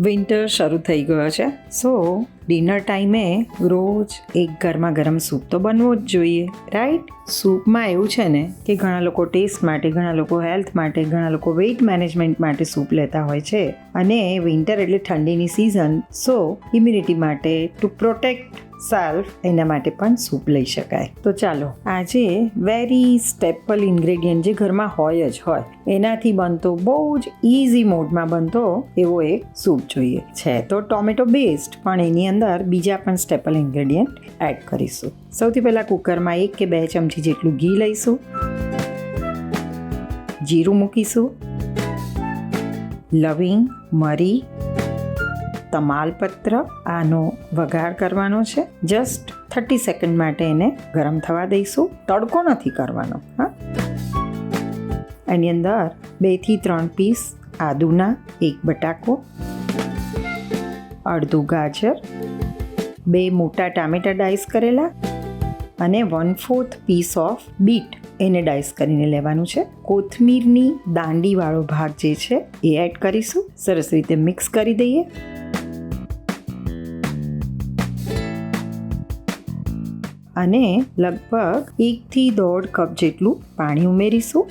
Winter શરૂ થઈ ગયો છે. સો ડિનર ટાઈમે રોજ એક ગરમા ગરમ સૂપ તો બનવો જ જોઈએ રાઈટ સૂપમાં એવું છે ને કે ઘણા લોકો ટેસ્ટ માટે, ઘણા લોકો હેલ્થ માટે, ઘણા લોકો વેઇટ મેનેજમેન્ટ માટે સૂપ લેતા હોય છે. અને વિન્ટર એટલે ઠંડીની સિઝન સો ઇમ્યુનિટી માટે ટુ પ્રોટેક્ટ સેલ્ફ એના માટે પણ સૂપ લઈ શકાય. તો ચાલો, આજે વેરી સ્ટેપલ ઇન્ગ્રેડિયન્ટ જે ઘરમાં હોય જ હોય, એનાથી બનતો બહુ જ ઇઝી મોડમાં બનતો એવો એક સૂપ જોઈએ છે. તો ટોમેટો બેસ્ડ પણ એની અંદર બીજા પણ સ્ટેપલ ઇન્ગ્રેડિયન્ટ એડ કરીશું. સૌથી પહેલાં કુકરમાં એક કે બે ચમચી જેટલું ઘી લઈશું. જીરું મૂકીશું. લવિંગ, મરી તમાલપત્ર આનો વઘાર કરવાનો છે. જસ્ટ થર્ટી સેકન્ડ માટે એને ગરમ થવા દઈશું. તડકો નથી કરવાનો, હા. એની અંદર બેથી ત્રણ પીસ આદુના એક બટાકો, અડધું ગાજર, બે મોટા ટામેટા ડાઈસ કરેલા અને one fourth piece of beet એને ડાઈસ કરીને લેવાનું છે. કોથમીરની દાંડીવાળો ભાગ જે છે એ એડ કરીશું. સરસ રીતે મિક્સ કરી દઈએ. અને લગભગ એકથી દોઢ કપ જેટલું પાણી ઉમેરીશું.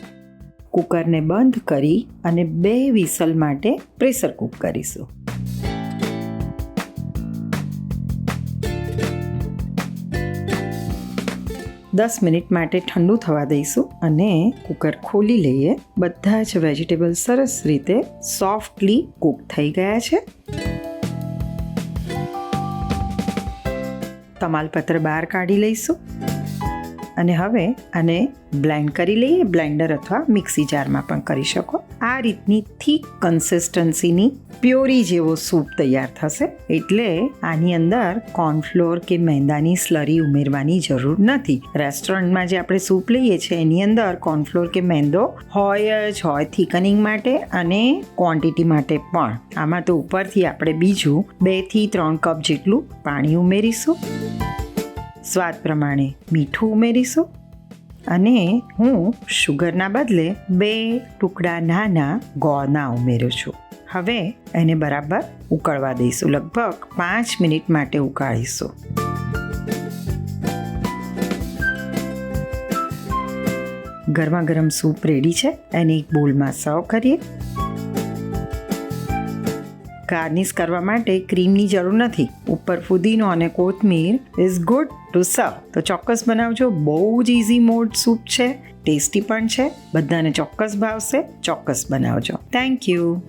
કુકરને બંધ કરી અને બે વિસલ માટે પ્રેશર કૂક કરીશું. દસ મિનિટ માટે ઠંડુ થવા દઈશું અને કુકર ખોલી લઈએ. બધા જ વેજીટેબલ સરસ રીતે સોફ્ટલી કૂક થઈ ગયા છે. તમાલપત્ર બહાર કાઢી લઈશું. અને હવે આને બ્લેન્ડ કરી લઈએ, બ્લેન્ડર અથવા મિક્સી જારમાં પણ કરી શકો. આ રીતની થીક કન્સિસ્ટન્સીની પ્યોરી જેવો સૂપ તૈયાર થશે. એટલે આની અંદર કોર્નફ્લોર કે મેંદાની સ્લરી ઉમેરવાની જરૂર નથી. રેસ્ટોરન્ટમાં જે આપણે સૂપ લઈએ છીએ, એની અંદર કોર્નફ્લોર કે મેંદો હોય જ હોય, થિકનિંગ માટે અને ક્વોન્ટિટી માટે પણ. આમાં તો ઉપરથી આપણે બીજું બેથી ત્રણ કપ જેટલું પાણી ઉમેરીશું. સ્વાદ પ્રમાણે મીઠું ઉમેરીશું અને હું શુગરના બદલે બે ટુકડા નાના ગોળના ઉમેરું છું. હવે એને બરાબર ઉકળવા દઈશું, લગભગ પાંચ મિનિટ માટે ઉકાળીશું. ગરમા ગરમ સૂપ રેડી છે, એને એક બોલમાં સર્વ કરીએ. ગાર્નિશ કરવા માટે ક્રીમની જરૂર નથી. ઉપર ફુદીનો અને કોથમીર ઇઝ ગુડ ટુ સર્વ તો ચોક્કસ બનાવજો. બહુ જ ઇઝી મોડ સૂપ છે. ટેસ્ટી પણ છે. બધાને ચોક્કસ ભાવશે. ચોક્કસ બનાવજો. Thank you